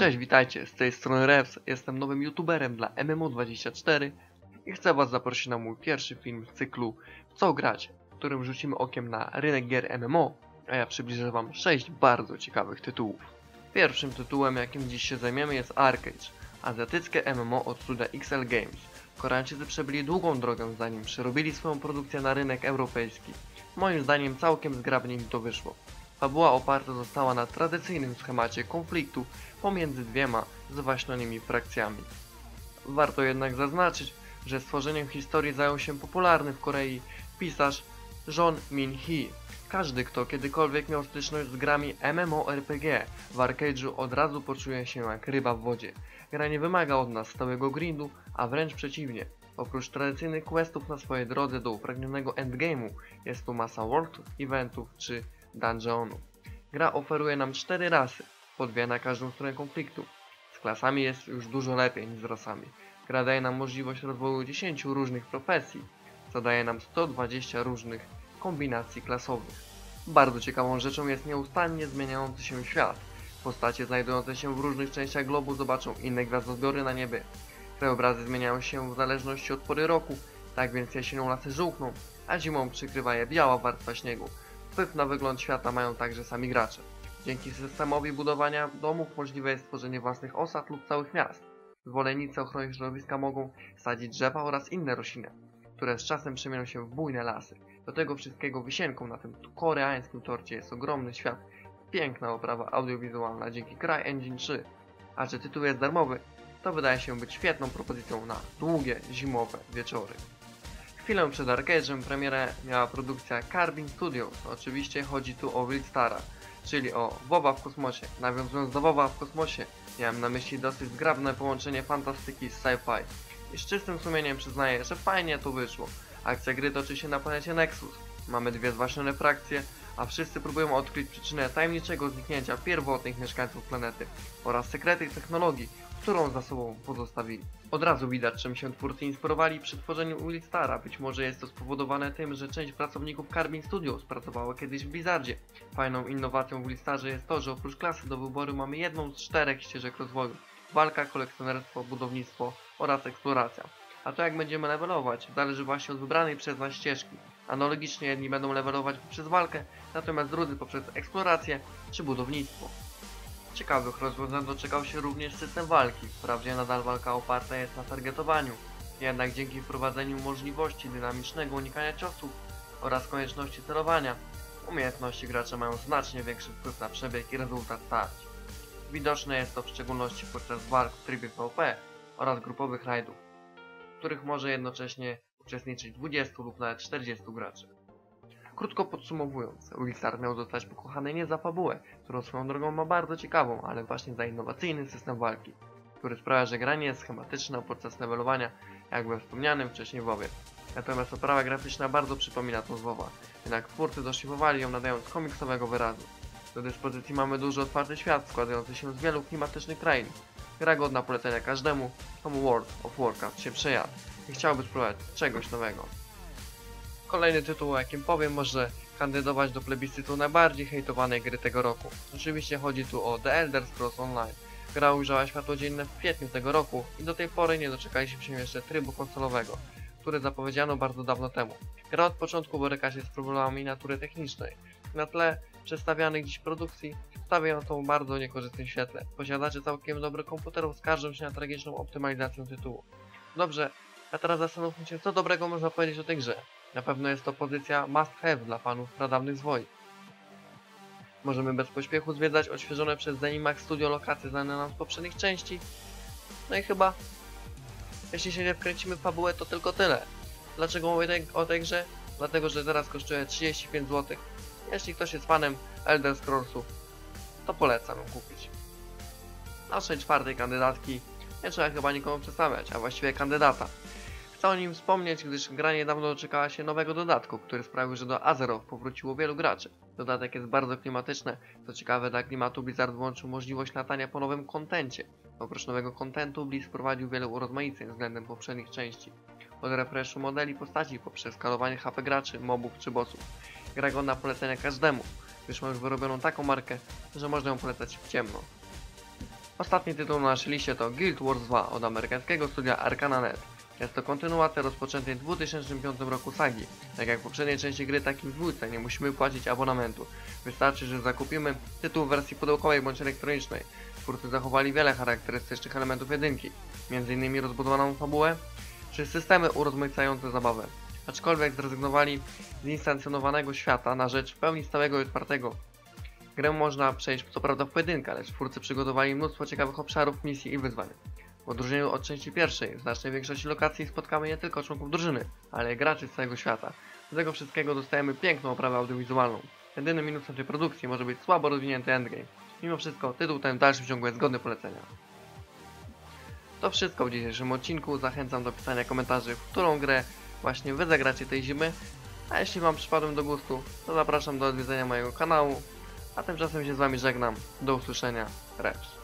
Cześć, witajcie, z tej strony Revs, jestem nowym youtuberem dla MMO24 i chcę was zaprosić na mój pierwszy film z cyklu Co grać, w którym rzucimy okiem na rynek gier MMO, a ja przybliżę wam 6 bardzo ciekawych tytułów. Pierwszym tytułem, jakim dziś się zajmiemy jest Arcade, azjatyckie MMO od studia XL Games. Koreańczycy przebyli długą drogę zanim przerobili swoją produkcję na rynek europejski. Moim zdaniem całkiem zgrabnie im to wyszło. Fabuła oparta została na tradycyjnym schemacie konfliktu pomiędzy dwiema zwaśnionymi frakcjami. Warto jednak zaznaczyć, że stworzeniem historii zajął się popularny w Korei pisarz John Min Hee. Każdy, kto kiedykolwiek miał styczność z grami MMORPG w arcade'u od razu poczuje się jak ryba w wodzie. Gra nie wymaga od nas stałego grindu, a wręcz przeciwnie. Oprócz tradycyjnych questów na swojej drodze do upragnionego endgame'u jest tu masa world eventów czy dungeonów. Gra oferuje nam cztery rasy, po dwie na każdą stronę konfliktu. Z klasami jest już dużo lepiej niż z rasami. Gra daje nam możliwość rozwoju 10 różnych profesji, co daje nam 120 różnych kombinacji klasowych. Bardzo ciekawą rzeczą jest nieustannie zmieniający się świat. Postacie znajdujące się w różnych częściach globu zobaczą inne gwiazdozbiory na niebie. Krajobrazy zmieniają się w zależności od pory roku, tak więc jesienią lasy żółkną, a zimą przykrywa je biała warstwa śniegu. Wpływ na wygląd świata mają także sami gracze. Dzięki systemowi budowania domów możliwe jest tworzenie własnych osad lub całych miast. Zwolennicy ochrony środowiska mogą sadzić drzewa oraz inne rośliny, które z czasem przemienią się w bujne lasy. Do tego wszystkiego wisienką na tym koreańskim torcie jest ogromny świat, piękna oprawa audiowizualna dzięki CryEngine 3. A że tytuł jest darmowy, to wydaje się być świetną propozycją na długie, zimowe wieczory. Chwilę przed Arcade'em premierę miała produkcja Carbine Studios. Oczywiście chodzi tu o Wilstara, czyli o WoWa w kosmosie. Nawiązując do WoWa w kosmosie, miałem na myśli dosyć zgrabne połączenie fantastyki z sci-fi. I z czystym sumieniem przyznaję, że fajnie to wyszło. Akcja gry toczy się na planecie Nexus. Mamy dwie zwaśnione frakcje, a wszyscy próbują odkryć przyczynę tajemniczego zniknięcia pierwotnych mieszkańców planety oraz sekrety technologii, którą za sobą pozostawili. Od razu widać, czym się twórcy inspirowali przy tworzeniu Willstara. Być może jest to spowodowane tym, że część pracowników Carbine Studios pracowała kiedyś w Blizzardzie. Fajną innowacją w Willstarze jest to, że oprócz klasy do wyboru mamy jedną z czterech ścieżek rozwoju. Walka, kolekcjonerstwo, budownictwo oraz eksploracja. A to jak będziemy levelować, zależy właśnie od wybranej przez nas ścieżki. Analogicznie jedni będą levelować poprzez walkę, natomiast drudzy poprzez eksplorację czy budownictwo. Ciekawych rozwiązań doczekał się również system walki. Wprawdzie nadal walka oparta jest na targetowaniu, jednak dzięki wprowadzeniu możliwości dynamicznego unikania ciosów oraz konieczności celowania, umiejętności gracze mają znacznie większy wpływ na przebieg i rezultat starć. Widoczne jest to w szczególności podczas walk w trybie PvP oraz grupowych rajdów, w których może jednocześnie uczestniczyć 20 lub nawet 40 graczy. Krótko podsumowując, Wilstar miał zostać pokochany nie za fabułę, którą swoją drogą ma bardzo ciekawą, ale właśnie za innowacyjny system walki, który sprawia, że granie jest schematyczne podczas levelowania, jak we wspomnianym wcześniej WoWie. Natomiast oprawa graficzna bardzo przypomina tą z WoWa, jednak twórcy doszlifowali ją nadając komiksowego wyrazu. Do dyspozycji mamy duży otwarty świat składający się z wielu klimatycznych krain. Gra godna polecenia każdemu, komu World of Warcraft się przejadł i chciałby spróbować czegoś nowego. Kolejny tytuł, o jakim powiem, może kandydować do plebiscytu najbardziej hejtowanej gry tego roku. Oczywiście chodzi tu o The Elder Scrolls Online. Gra ujrzała światło dzienne w kwietniu tego roku i do tej pory nie doczekaliśmy się jeszcze trybu konsolowego, który zapowiedziano bardzo dawno temu. Gra od początku boryka się z problemami natury technicznej. Na tle przedstawianych dziś produkcji stawia ją tą bardzo niekorzystnym świetle. Posiadacze całkiem dobrych komputerów skarżą się na tragiczną optymalizację tytułu. Dobrze, a teraz zastanówmy się, co dobrego można powiedzieć o tej grze. Na pewno jest to pozycja must have dla fanów pradawnych zwoi. Możemy bez pośpiechu zwiedzać odświeżone przez Zenimax Studio lokacje znane nam z poprzednich części. No i chyba, jeśli się nie wkręcimy w fabułę, to tylko tyle. Dlaczego mówię tej, o tej grze? Dlatego, że teraz kosztuje 35 zł. Jeśli ktoś jest fanem Elder Scrollsów, to polecam ją kupić. Naszej czwartej kandydatki nie trzeba chyba nikomu przedstawiać, a właściwie kandydata. Chcę o nim wspomnieć, gdyż gra niedawno doczekała się nowego dodatku, który sprawił, że do Azeroth powróciło wielu graczy. Dodatek jest bardzo klimatyczny, co ciekawe dla klimatu Blizzard włączył możliwość latania po nowym kontencie. Oprócz nowego kontentu Blizz wprowadził wiele urozmaiceń względem poprzednich części. Od refreshu modeli postaci poprzez skalowanie HP graczy, mobów czy bossów. Gra godna polecenia każdemu, gdyż ma już wyrobioną taką markę, że można ją polecać w ciemno. Ostatni tytuł na naszej liście to Guild Wars 2 od amerykańskiego studia Arcana.net. Jest to kontynuacja rozpoczętej w 2005 roku sagi. Tak jak w poprzedniej części gry, tak i w dwójce nie musimy płacić abonamentu. Wystarczy, że zakupimy tytuł w wersji pudełkowej bądź elektronicznej. Twórcy zachowali wiele charakterystycznych elementów jedynki, m.in. rozbudowaną fabułę czy systemy urozmaicające zabawę. Aczkolwiek zrezygnowali z instancjonowanego świata na rzecz w pełni stałego i otwartego. Grę można przejść co prawda w pojedynkę, lecz twórcy przygotowali mnóstwo ciekawych obszarów, misji i wyzwań. Odróżnieniu od części pierwszej, w znacznej większości lokacji spotkamy nie tylko członków drużyny, ale i graczy z całego świata. Do tego wszystkiego dostajemy piękną oprawę audiowizualną. Jedynym minusem tej produkcji może być słabo rozwinięty endgame. Mimo wszystko, tytuł ten w dalszym ciągu jest godny polecenia. To wszystko w dzisiejszym odcinku. Zachęcam do pisania komentarzy, w którą grę właśnie wy zagracie tej zimy. A jeśli wam przypadłem do gustu, to zapraszam do odwiedzenia mojego kanału. A tymczasem się z wami żegnam. Do usłyszenia. Reps.